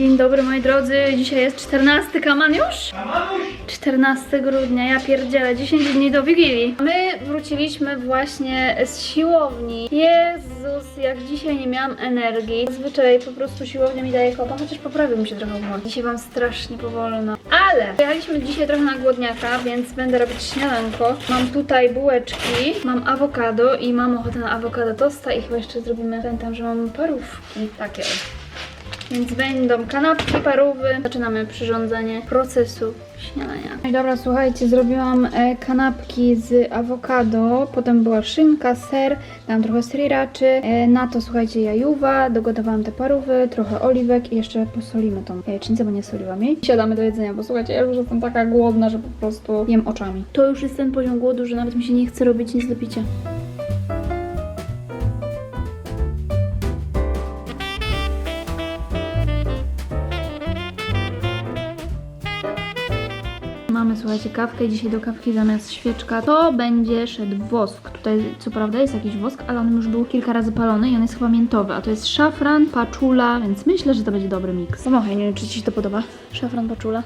Dzień dobry moi drodzy, dzisiaj jest 14 kaman już? 14 grudnia, ja pierdzielę, 10 dni do Wigilii. My wróciliśmy właśnie z siłowni. Jezus, jak dzisiaj nie miałam energii. Zwyczaj po prostu siłownia mi daje kopa, chociaż poprawił mi się trochę humor. Dzisiaj wam strasznie powolno. Ale jechaliśmy dzisiaj trochę na głodniaka, więc będę robić śniadanko. Mam tutaj bułeczki, mam awokado i mam ochotę na awokado tosta i chyba jeszcze zrobimy, pamiętam, że mam parówki takie. Więc będą kanapki, parówy. Zaczynamy przyrządzanie procesu śniadania. No i dobra, słuchajcie, zrobiłam e, kanapki z awokado, potem była szynka, ser, dałam trochę sriraczy, e, na to słuchajcie jajuwa, dogotowałam te parówy, trochę oliwek i jeszcze posolimy tą jajecznicę, bo nie soliłam jej. Siadamy do jedzenia, bo słuchajcie, ja już jestem taka głodna, że po prostu jem oczami. To już jest ten poziom głodu, że nawet mi się nie chce robić nic do picia. Słuchajcie, kawkę dzisiaj do kawki zamiast świeczka to będzie szedł wosk. Tutaj co prawda jest jakiś wosk, ale on już był kilka razy palony i on jest chyba miętowy, a to jest szafran, paczula, więc myślę, że to będzie dobry miks. Pomachaj, nie wiem, czy Ci się to podoba. Szafran, paczula.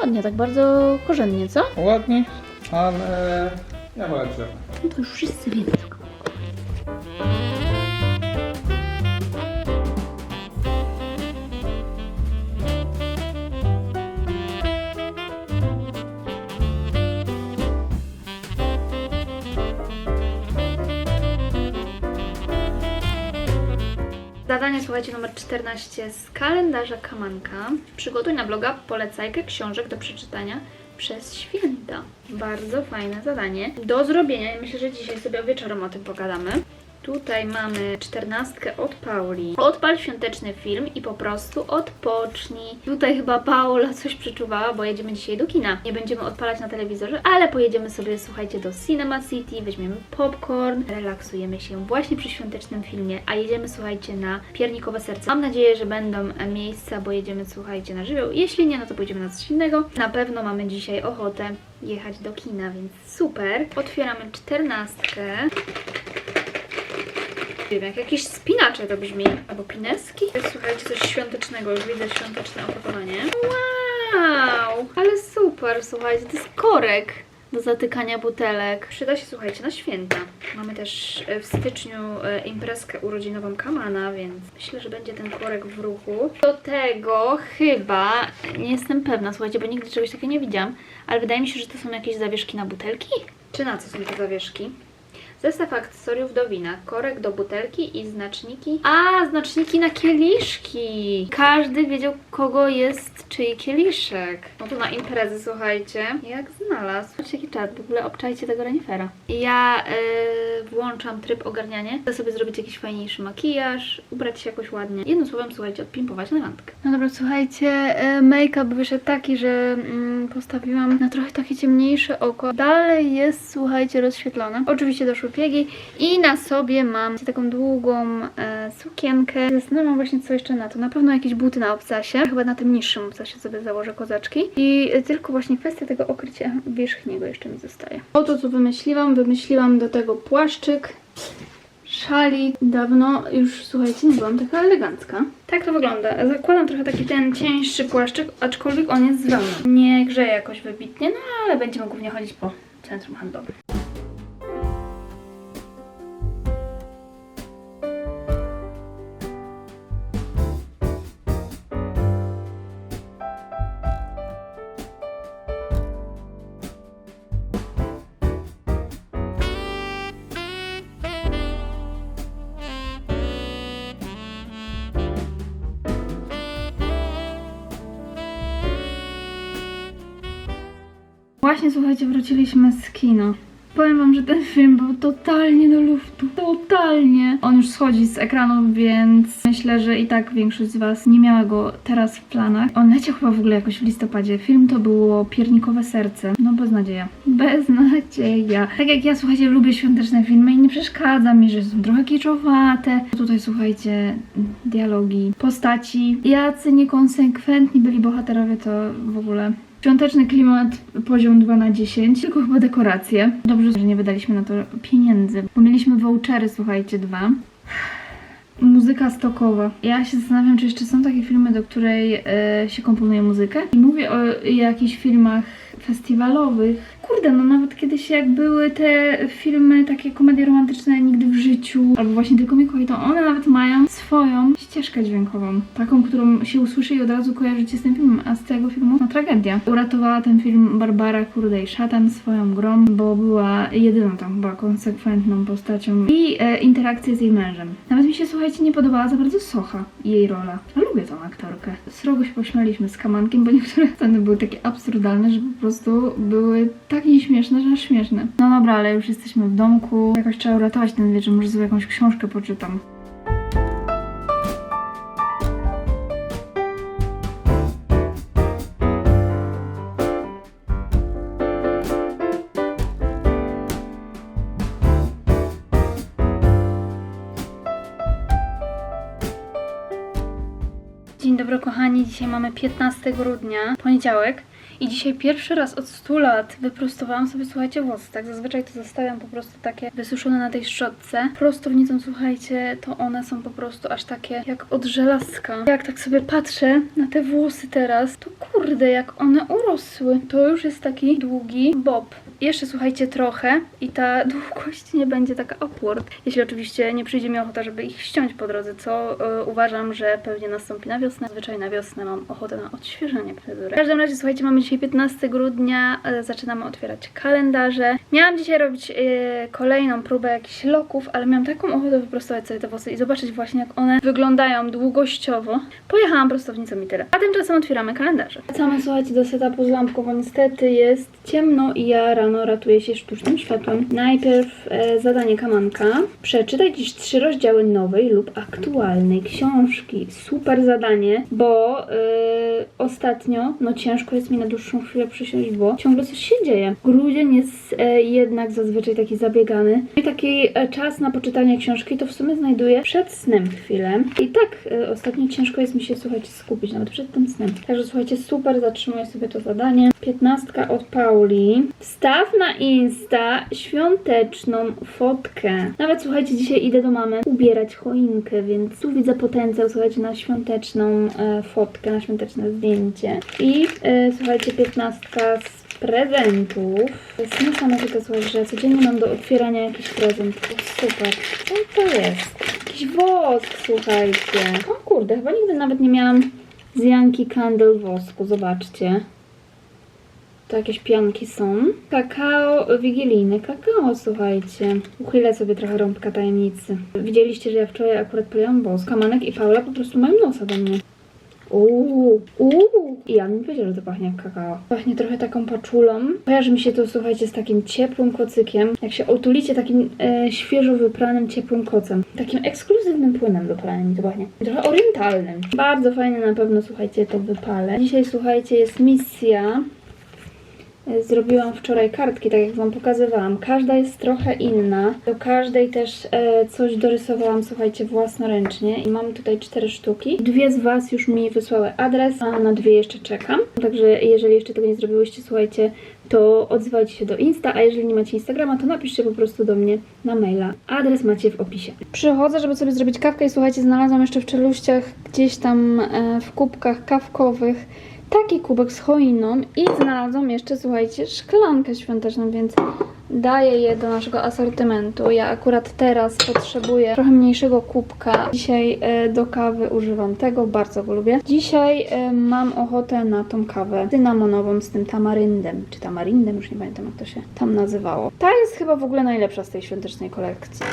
Ładnie, tak bardzo korzennie, co? Ładnie, ale ja wolę drzewo. No to już wszyscy wiedzą. Zadanie, słuchajcie, numer 14 z kalendarza Kamanka. Przygotuj na bloga polecajkę książek do przeczytania przez święta. Bardzo fajne zadanie. Do zrobienia i myślę, że dzisiaj sobie wieczorem o tym pogadamy. Tutaj mamy czternastkę od Pauli. Odpal świąteczny film i po prostu odpocznij. Tutaj chyba Paula coś przeczuwała, bo jedziemy dzisiaj do kina. Nie będziemy odpalać na telewizorze, ale pojedziemy sobie, słuchajcie, do Cinema City, weźmiemy popcorn, relaksujemy się właśnie przy świątecznym filmie, a jedziemy, słuchajcie, na piernikowe serce. Mam nadzieję, że będą miejsca, bo jedziemy, słuchajcie, na żywioł. Jeśli nie, no to pójdziemy na coś innego. Na pewno mamy dzisiaj ochotę jechać do kina, więc super. Otwieramy czternastkę. Nie wiem, jak jakieś spinacze to brzmi. Albo pineski. Słuchajcie, coś świątecznego. Już widzę świąteczne opakowanie. Wow! Ale super, słuchajcie, to jest korek do zatykania butelek. Przyda się, słuchajcie, na święta. Mamy też e, w styczniu e, imprezkę urodzinową Kamana, więc myślę, że będzie ten korek w ruchu. Do tego chyba, nie jestem pewna, słuchajcie, bo nigdy czegoś takiego nie widziałam, ale wydaje mi się, że to są jakieś zawieszki na butelki. Czy na co są te zawieszki? Zestaw akcesoriów do wina, korek do butelki i znaczniki. A, znaczniki na kieliszki. Każdy wiedział, kogo jest czyj kieliszek. No to na imprezy, słuchajcie. Jak znalazł. Patrzcie, jaki czat. W ogóle obczajcie tego renifera. Ja yy, włączam tryb ogarnianie. Chcę sobie zrobić jakiś fajniejszy makijaż, ubrać się jakoś ładnie. Jednym słowem, słuchajcie, odpimpować na randkę. No dobra, słuchajcie, yy, make-up wyszedł taki, że mm, postawiłam na trochę takie ciemniejsze oko. Dalej jest, słuchajcie, rozświetlone. Oczywiście doszły i na sobie mam taką długą e, sukienkę. Zastanawiam właśnie co jeszcze na to. Na pewno jakieś buty na obcasie. Chyba na tym niższym obcasie sobie założę kozaczki. I tylko właśnie kwestia tego okrycia wierzchniego jeszcze mi zostaje. Oto co wymyśliłam. Wymyśliłam do tego płaszczyk. Szali dawno już, słuchajcie, nie byłam taka elegancka. Tak to wygląda. Zakładam trochę taki ten cieńszy płaszczyk, aczkolwiek on jest z wełny. Nie grzeje jakoś wybitnie, no ale będziemy głównie chodzić po centrum handlowym. Właśnie słuchajcie, wróciliśmy z kina. Powiem wam, że ten film był totalnie do luftu. Totalnie. On już schodzi z ekranu, więc myślę, że i tak większość z was nie miała go teraz w planach. On leciał chyba w ogóle jakoś w listopadzie. Film to było Piernikowe Serce. No beznadzieja. Beznadzieja. Tak jak ja, słuchajcie, lubię świąteczne filmy i nie przeszkadza mi, że są trochę kiczowate. Tutaj, słuchajcie, dialogi, postaci. Jacy niekonsekwentni byli bohaterowie, to w ogóle Świąteczny klimat poziom 2 na 10, tylko chyba dekoracje. Dobrze, że nie wydaliśmy na to pieniędzy, bo mieliśmy vouchery, słuchajcie, dwa. Muzyka stokowa. Ja się zastanawiam, czy jeszcze są takie filmy, do której e, się komponuje muzykę. I mówię o jakichś filmach festiwalowych. No nawet kiedyś jak były te filmy, takie komedie romantyczne Nigdy w życiu, albo właśnie Tylko Mikołaj, to one nawet mają swoją ścieżkę dźwiękową. Taką, którą się usłyszy i od razu kojarzycie z tym filmem, a z tego filmu no tragedia. Uratowała ten film Barbara Kurdej Szatan swoją grą, bo była jedyną tam chyba konsekwentną postacią i e, interakcję z jej mężem. Nawet mi się, słuchajcie, nie podobała za bardzo Socha i jej rola. A lubię tą aktorkę. Srogo się pośmialiśmy z Kamankiem, bo niektóre sceny były takie absurdalne, że po prostu były tak nieśmieszne, że śmieszne. No dobra, ale już jesteśmy w domku. Jakoś trzeba uratować ten wieczór, może sobie jakąś książkę poczytam. Dzień dobry kochani, dzisiaj mamy 15 grudnia, poniedziałek i dzisiaj pierwszy raz od 100 lat wyprostowałam sobie, słuchajcie, włosy. Tak zazwyczaj to zostawiam po prostu takie wysuszone na tej szczotce. Prostownicą, słuchajcie, to one są po prostu aż takie jak od żelazka. Jak tak sobie patrzę na te włosy teraz, to kurde, jak one urosły. To już jest taki długi bob. Jeszcze słuchajcie trochę i ta długość nie będzie taka upward. Jeśli oczywiście nie przyjdzie mi ochota, żeby ich ściąć po drodze, co e, uważam, że pewnie nastąpi na wiosnę. Zwyczaj na wiosnę mam ochotę na odświeżenie fryzury. W każdym razie, słuchajcie, mamy dzisiaj 15 grudnia, e, zaczynamy otwierać kalendarze. Miałam dzisiaj robić e, kolejną próbę jakichś loków, ale miałam taką ochotę wyprostować sobie te włosy i zobaczyć właśnie, jak one wyglądają długościowo. Pojechałam prostownicą i tyle. A tymczasem otwieramy kalendarze. Wracamy, słuchajcie, do setupu z lampką, bo niestety jest ciemno i ja rano ratuję się sztucznym światłem. Najpierw e, zadanie kamanka. Przeczytaj dziś trzy rozdziały nowej lub aktualnej książki. Super zadanie, bo e, ostatnio, no ciężko jest mi na dłuższą chwilę przysiąść, bo ciągle coś się dzieje. Grudzień jest e, jednak zazwyczaj taki zabiegany. I taki e, czas na poczytanie książki to w sumie znajduję przed snem chwilę. I tak e, ostatnio ciężko jest mi się, słuchajcie, skupić nawet przed tym snem. Także słuchajcie, super, zatrzymuję sobie to zadanie. Piętnastka od Pauli. Wstaw na Insta świąteczną fotkę. Nawet słuchajcie, dzisiaj idę do mamy ubierać choinkę, więc tu widzę potencjał, słuchajcie, na świąteczną e, fotkę, na świąteczne zdjęcie. I e, słuchajcie, piętnastka z prezentów. To jest niesamowite, słuchajcie, że codziennie mam do otwierania jakiś prezent. To super. Co to jest? Jakiś wosk, słuchajcie. O kurde, chyba nigdy nawet nie miałam z Janki Candle wosku, zobaczcie. To jakieś pianki są. Kakao wigilijny. Kakao, słuchajcie. Uchylę sobie trochę rąbka tajemnicy. Widzieliście, że ja wczoraj akurat paliłam wosk. Kamanek i Paula po prostu mają nosa do mnie. Uuu, uuu. I ja mi powiedział, że to pachnie jak kakao. Pachnie trochę taką paczulą. Kojarzy mi się to, słuchajcie, z takim ciepłym kocykiem. Jak się otulicie takim e, świeżo wypranym, ciepłym kocem. Takim ekskluzywnym płynem do prania mi to pachnie. Trochę orientalnym. Bardzo fajnie na pewno, słuchajcie, to wypalę. Dzisiaj, słuchajcie, jest misja Zrobiłam wczoraj kartki, tak jak Wam pokazywałam. Każda jest trochę inna. Do każdej też e, coś dorysowałam, słuchajcie, własnoręcznie. I mam tutaj cztery sztuki. Dwie z Was już mi wysłały adres, a na dwie jeszcze czekam. Także jeżeli jeszcze tego nie zrobiłyście, słuchajcie, to odzywajcie się do Insta, a jeżeli nie macie Instagrama, to napiszcie po prostu do mnie na maila. Adres macie w opisie. Przychodzę, żeby sobie zrobić kawkę i słuchajcie, znalazłam jeszcze w czeluściach gdzieś tam e, w kubkach kawkowych taki kubek z choiną i znalazłam jeszcze, słuchajcie, szklankę świąteczną, więc daję je do naszego asortymentu. Ja akurat teraz potrzebuję trochę mniejszego kubka. Dzisiaj e, do kawy używam tego, bardzo go lubię. Dzisiaj e, mam ochotę na tą kawę cynamonową z tym tamaryndem, czy tamaryndem, już nie pamiętam jak to się tam nazywało. Ta jest chyba w ogóle najlepsza z tej świątecznej kolekcji.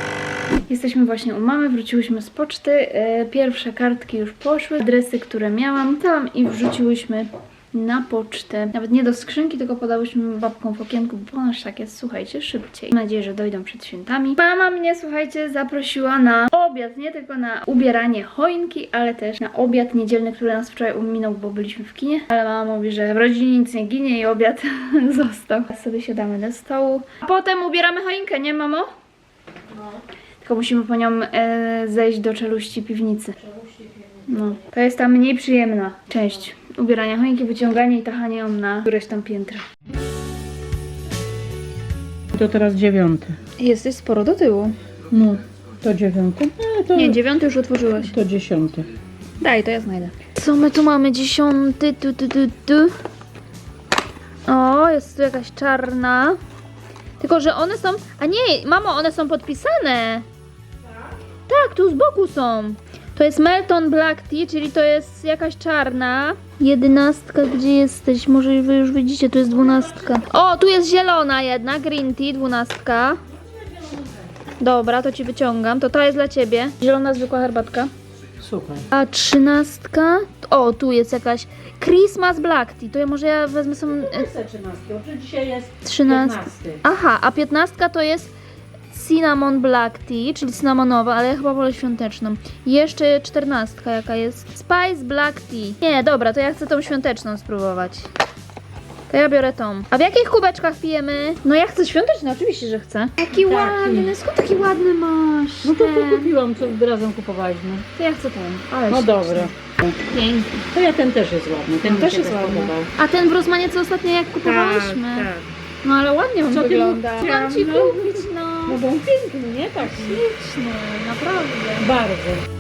Jesteśmy właśnie u mamy, wróciłyśmy z poczty. E, Pierwsze kartki już poszły. Adresy, które miałam, tam i wrzuciłyśmy na pocztę. Nawet nie do skrzynki, tylko podałyśmy babką w okienku, bo ponoć tak jest, słuchajcie, szybciej. Mam nadzieję, że dojdą przed świętami. Mama mnie, słuchajcie, zaprosiła na obiad, nie tylko na ubieranie choinki, ale też na obiad niedzielny, który nas wczoraj uminął, bo byliśmy w kinie. Ale mama mówi, że w rodzinie nic nie ginie i obiad został. Sobie siadamy do stołu. A potem ubieramy choinkę, nie mamo? Tylko musimy po nią e, zejść do czeluści piwnicy. No, to jest ta mniej przyjemna część ubierania choinki, wyciąganie i tachanie ją na któreś tam piętra. To teraz dziewiąty. Jesteś sporo do tyłu. No, To dziewiąty? No, to, Nie, dziewiąty już otworzyłaś. to dziesiąty. Daj, to ja znajdę. Co my tu mamy? Dziesiąty, tu, tu, tu, tu. O, jest tu jakaś czarna. Tylko, że one są... A nie, mamo, one są podpisane. Tak, tu z boku są. To jest Melton Black Tea, czyli to jest jakaś czarna. Jedenastka, gdzie jesteś? Może wy już widzicie, tu jest dwunastka. O, tu jest zielona jedna, green tea, dwunastka. Dobra, to ci wyciągam. To ta jest dla ciebie. Zielona zwykła herbatka. Super. A trzynastka? O, tu jest jakaś Christmas Black Tea. To ja może ja wezmę sobie e, Jest trzynastki, bo dzisiaj jest trzynastka. Aha, a piętnastka to jest Cinnamon Black Tea, czyli cynamonowa, ale ja chyba wolę świąteczną. I jeszcze czternastka jaka jest? Spice Black Tea. Nie, dobra, to ja chcę tą świąteczną spróbować. To ja biorę tą. A w jakich kubeczkach pijemy? No ja chcę świąteczny, oczywiście, że chcę. Taki Taki. ładny, skąd taki ładny masz? No to Ten. co kupiłam, co razem kupowaliśmy. To ja chcę ten. Ale No śliczny. dobra. Piękny. To ja ten też jest ładny. Ten mi Też się jest ładny. podobał. A ten w Rozmanie, co ostatnio jak kupowałyśmy. Tak, tak. No ale ładnie on Co ty wygląda. mu- Mam ci no. kupić, no. No bo on piękny, nie? Tak. Śliczny, naprawdę. Bardzo.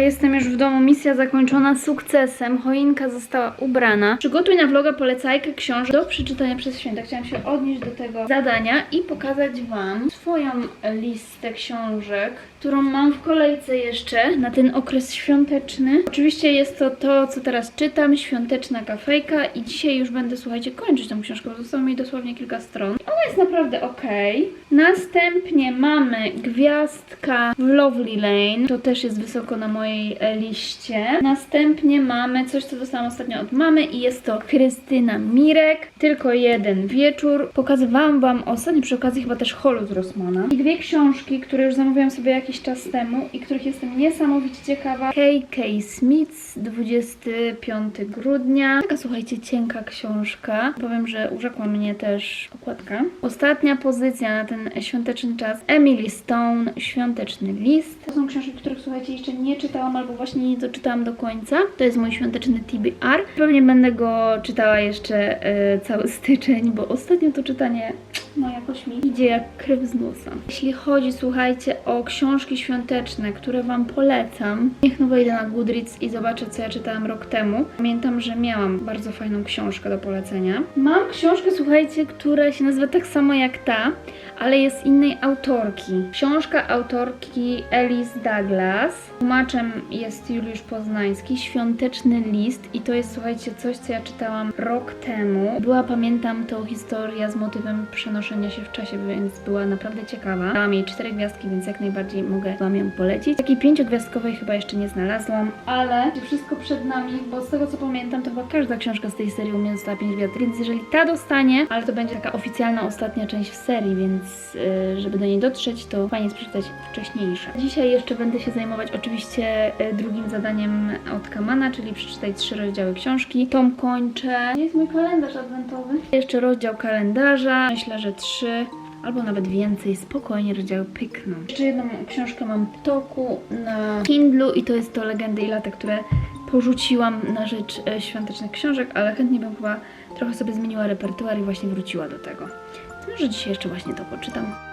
Jestem już w domu, misja zakończona sukcesem, choinka została ubrana. Przygotuj na vloga polecajkę książek do przeczytania przez święta. Chciałam się odnieść do tego zadania i pokazać Wam swoją listę książek, którą mam w kolejce jeszcze na ten okres świąteczny. Oczywiście jest to to, co teraz czytam, Świąteczna Kafejka i dzisiaj już będę, słuchajcie, kończyć tą książkę, bo zostało mi dosłownie kilka stron. Ona jest naprawdę ok. Następnie mamy Gwiazdka w Lovely Lane. To też jest wysoko na mojej e, liście. Następnie mamy coś, co dostałam ostatnio od mamy i jest to Krystyna Mirek. Tylko jeden wieczór. Pokazywałam Wam ostatnio przy okazji chyba też holu z Rossmana. I dwie książki, które już zamówiłam sobie jakiś czas temu i których jestem niesamowicie ciekawa. K.K. Smith, 25 grudnia. Taka słuchajcie, cienka książka. Powiem, że urzekła mnie też okładka. Ostatnia pozycja na ten świąteczny czas. Emily Stone, Świąteczny List. To są książki, których słuchajcie jeszcze nie czytałam albo właśnie nie doczytałam do końca. To jest mój świąteczny TBR. Pewnie będę go czytała jeszcze e, cały styczeń, bo ostatnio to czytanie no jakoś mi idzie jak krew z nosa. Jeśli chodzi, słuchajcie, o książki świąteczne, które Wam polecam, niech no wejdę na Goodreads i zobaczę, co ja czytałam rok temu. Pamiętam, że miałam bardzo fajną książkę do polecenia. Mam książkę, słuchajcie, która się nazywa tak samo jak ta, ale jest innej autorki. Książka autorki Alice Douglas. Tłumaczem jest Juliusz Poznański, Świąteczny List i to jest, słuchajcie, coś, co ja czytałam rok temu. Była, pamiętam, to historia z motywem przenoszenia się w czasie, więc była naprawdę ciekawa. Dałam jej cztery gwiazdki, więc jak najbardziej mogę Wam ją polecić. Takiej pięciogwiazdkowej chyba jeszcze nie znalazłam, ale wszystko przed nami, bo z tego co pamiętam, to chyba każda książka z tej serii u mnie dostała pięć gwiazdek, więc jeżeli ta dostanie, ale to będzie taka oficjalna ostatnia część w serii, więc yy, żeby do niej dotrzeć, to fajnie jest przeczytać wcześniejsze. Dzisiaj jeszcze będę się zajmować oczywiście yy, drugim zadaniem od Kamana, czyli przeczytaj trzy rozdziały książki. Tom kończę. Jest mój kalendarz adwentowy. Jeszcze rozdział kalendarza. Myślę, że trzy albo nawet więcej, spokojnie rozdziały pykną. Jeszcze jedną książkę mam w toku na Kindlu i to jest to Legendy i lata, które porzuciłam na rzecz e, świątecznych książek, ale chętnie bym chyba trochę sobie zmieniła repertuar i właśnie wróciła do tego. Może dzisiaj jeszcze właśnie to poczytam.